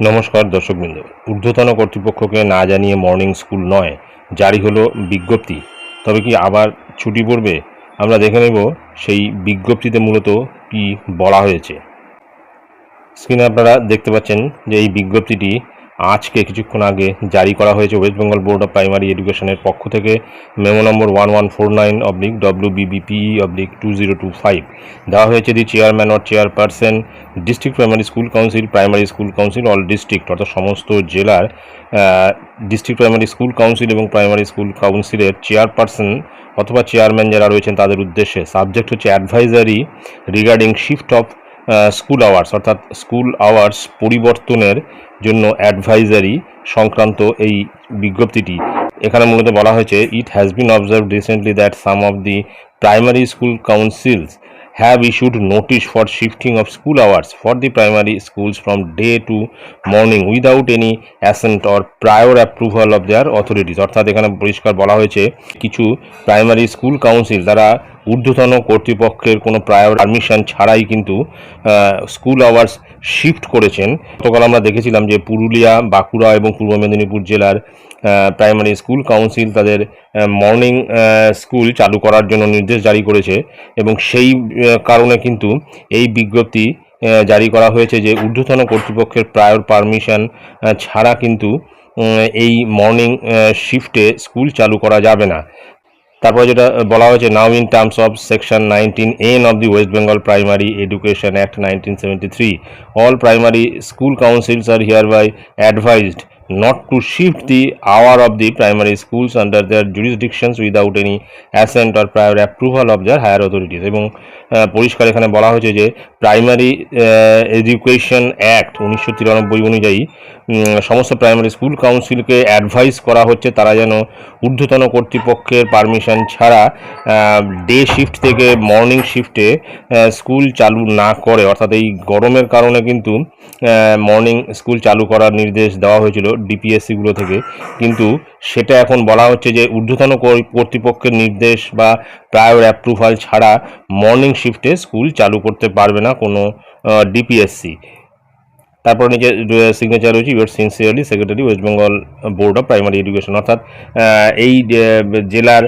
নমস্কার দর্শকবৃন্দ। ঊর্ধ্বতন কর্তৃপক্ষকে না জানিয়ে মর্নিং স্কুল নয়, জারি হলো বিজ্ঞপ্তি। তবে কি আবার ছুটি পড়বে? আমরা দেখে নেব সেই বিজ্ঞপ্তিতে মূলত কি বলা হয়েছে। স্ক্রিনে আপনারা দেখতে পাচ্ছেন যে এই বিজ্ঞপ্তিটি আজকে কিছুক্ষণ আগে জারি করা হয়েছে west Bengal board of primary এডুকেশনের পক্ষ থেকে memo number one one four nine oblique W BBPE oblique two zero two five দেওয়া হয়েছে the chairman or chairperson district primary school council primary school council all district অর্থাৎ সমস্ত জেলার district primary school council এবং primary school কাউন্সিলের chairperson অথবা chairman যারা রয়েছেন তাদের উদ্দেশ্যে। সাবজেক্ট হচ্ছে advisory regarding shift of school hours অর্থাৎ স্কুল আওয়ার্স পরিবর্তনের জন্য অ্যাডভাইজারি সংক্রান্ত এই বিজ্ঞপ্তিটি। এখানে মূলত বলা হয়েছে it has been observe recently that some of the primary school councils have issued notice for shifting of school hours for the primary schools from day to morning without any assent or prior approval of their authorities. অর্থাৎ এখানে পরিষ্কার বলা হয়েছে, কিছু primary school council তারা ঊর্ধ্বতন কর্তৃপক্ষের কোনো প্রায়র পারমিশন ছাড়াই কিন্তু স্কুল আওয়ার্স শিফট করেছেন। গতকাল আমরা দেখেছিলাম যে পুরুলিয়া, বাঁকুড়া এবং পূর্ব মেদিনীপুর জেলার প্রাইমারি স্কুল কাউন্সিল তাদের মর্নিং স্কুল চালু করার জন্য নির্দেশ জারি করেছে এবং সেই কারণে কিন্তু এই বিজ্ঞপ্তি জারি করা হয়েছে যে ঊর্ধ্বতন কর্তৃপক্ষের প্রায়র পারমিশন ছাড়া কিন্তু এই মর্নিং শিফটে স্কুল চালু করা যাবে না। তারপরে যেটা বলা হয়েছে now in terms of section nineteen N of the west Bengal primary education act nineteen seventy three all primary school councils are hereby advised not to shift the hour of the primary schools under their jurisdictions without any assent or prior approval of their higher authorities. এবং পরিষ্কার এখানে বলা হয়েছে যে primary education act উনিশশো তিরানব্বই অনুযায়ী সমস্ত প্রাইমারি স্কুল কাউন্সিলকে অ্যাডভাইস করা হচ্ছে তারা যেন ঊর্ধ্বতন কর্তৃপক্ষের পারমিশন ছাড়া ডে শিফট থেকে মর্নিং শিফটে স্কুল চালু না করে। অর্থাৎ এই গরমের কারণে কিন্তু মর্নিং স্কুল চালু করার নির্দেশ দেওয়া হয়েছিল। ডিপিএসসিগুলো থেকে। কিন্তু সেটা এখন বলা হচ্ছে যে ঊর্ধ্বতন কর্তৃপক্ষের নির্দেশ বা প্রায়র অ্যাপ্রুভাল ছাড়া মর্নিং শিফটে স্কুল চালু করতে পারবে না কোনো ডিপিএসসি তারপর নিচে সিগনেচার রয়েছে your sincerely secretary west Bengal board of primary education অর্থাৎ এই জেলার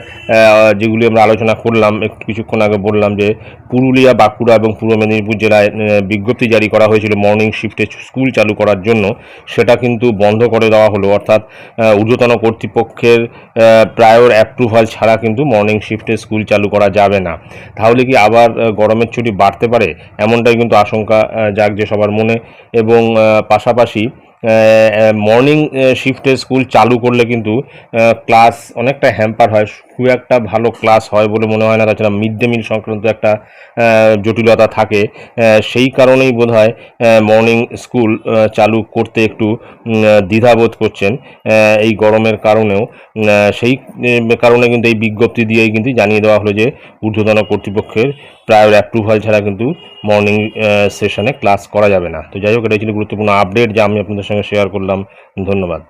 যেগুলি আমরা আলোচনা করলাম একটু কিছুক্ষণ আগে বললাম যে পুরুলিয়া বাঁকুড়া এবং পূর্ব মেদিনীপুর জেলায় বিজ্ঞপ্তি জারি করা হয়েছিল মর্নিং শিফটে স্কুল চালু করার জন্য। সেটা কিন্তু বন্ধ করে দেওয়া হলো। অর্থাৎ ঊর্ধ্বতন কর্তৃপক্ষের প্রায়র অ্যাপ্রুভাল ছাড়া কিন্তু মর্নিং শিফটে স্কুল চালু করা যাবে না। তাহলে কি আবার গরমের ছুটি বাড়তে পারে? এমনটাই কিন্তু আশঙ্কা আহ, জাগছে সবার মনে। এবং পাশাপাশি মর্নিং শিফটে স্কুল চালু করলে কিন্তু ক্লাস অনেকটা হ্যাম্পার হয়। খুব একটা ভালো ক্লাস হয় বলে মনে হয় না। তাছাড়া মিড ডে মিল সংক্রান্ত একটা জটিলতা থাকে। সেই কারণেই বোধ হয় মর্নিং স্কুল চালু করতে একটু দ্বিধাবোধ করছেন। এই গরমের কারণেও। সেই কারণে কিন্তু এই বিজ্ঞপ্তি দিয়েই কিন্তু জানিয়ে দেওয়া হলো যে, ঊর্ধ্বতন কর্তৃপক্ষের প্রায়র অ্যাপ্রুভাল ছাড়া কিন্তু মর্নিং সেশনে ক্লাস করা যাবে না। তো যাই হোক এটাই ছিল গুরুত্বপূর্ণ আপডেট যা আমি আপনাদের সঙ্গে শেয়ার করলাম। ধন্যবাদ।